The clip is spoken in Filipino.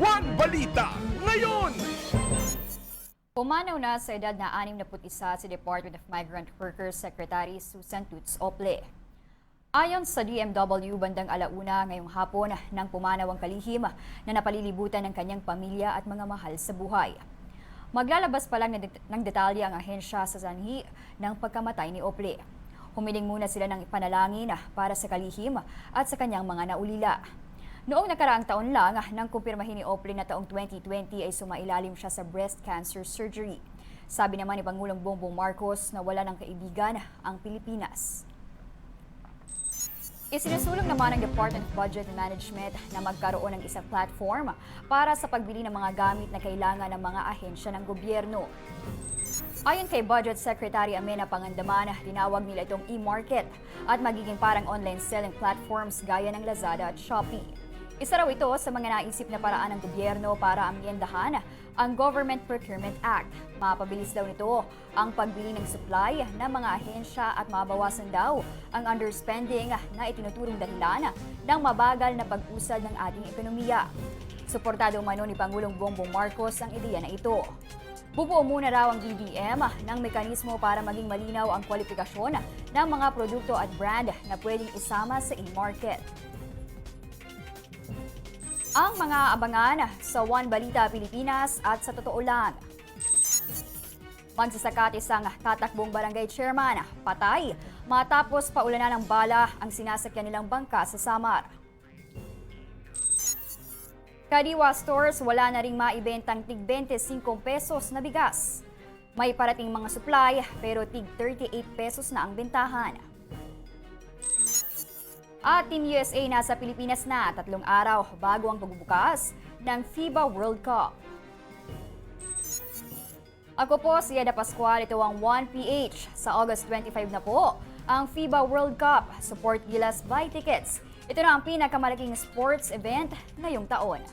Balita ngayon! Pumanaw na sa edad na 61 si Department of Migrant Workers Secretary Susan Toots Ople. Ayon sa DMW, bandang alauna ngayong hapon nang pumanaw ang kalihim na napalilibutan ng kanyang pamilya at mga mahal sa buhay. Maglalabas pa lang ng detalye ang ahensya sa sanhi ng pagkamatay ni Ople. Humiling muna sila ng panalangin para sa kalihim at sa kanyang mga naulila. Noong nakaraang taon lang, nang kumpirmahin ni Ople na taong 2020 ay sumailalim siya sa breast cancer surgery. Sabi naman ni Pangulong Bongbong Marcos na wala ng kaibigan ang Pilipinas. Isinusulong naman ng Department of Budget and Management na magkaroon ng isang platform para sa pagbili ng mga gamit na kailangan ng mga ahensya ng gobyerno. Ayon kay Budget Secretary Amena Pangandaman, tinawag nila itong e-market at magiging parang online selling platforms gaya ng Lazada at Shopee. Isa raw ito sa mga naisip na paraan ng gobyerno para amyendahan ang Government Procurement Act. Mapabilis daw nito ang pagbili ng supply ng mga ahensya at mabawasan daw ang underspending na itinuturong dahilan ng mabagal na pag-usad ng ating ekonomiya. Suportado umano ni Pangulong Bongbong Marcos ang ideya na ito. Bubuo muna raw ang BBM ng mekanismo para maging malinaw ang kwalifikasyon ng mga produkto at brand na pwedeng isama sa e-market. Ang mga abangan sa One Balita Pilipinas at sa Totoo Lang. Mansasakat isang tatakbong barangay chairman, patay, matapos paulanan ng bala ang sinasakyan nilang bangka sa Samar. Kadiwa Stores wala na ring maibentang tig 25 pesos na bigas. May parating mga supply pero tig 38 pesos na ang bentahan. At Team USA nasa Pilipinas na tatlong araw bago ang pagbubukas ng FIBA World Cup. Ako po si Eda Pascual, ito ang 1PH. Sa August 25 na po, ang FIBA World Cup. Support Gilas by Tickets. Ito na ang pinakamalaking sports event ngayong taon.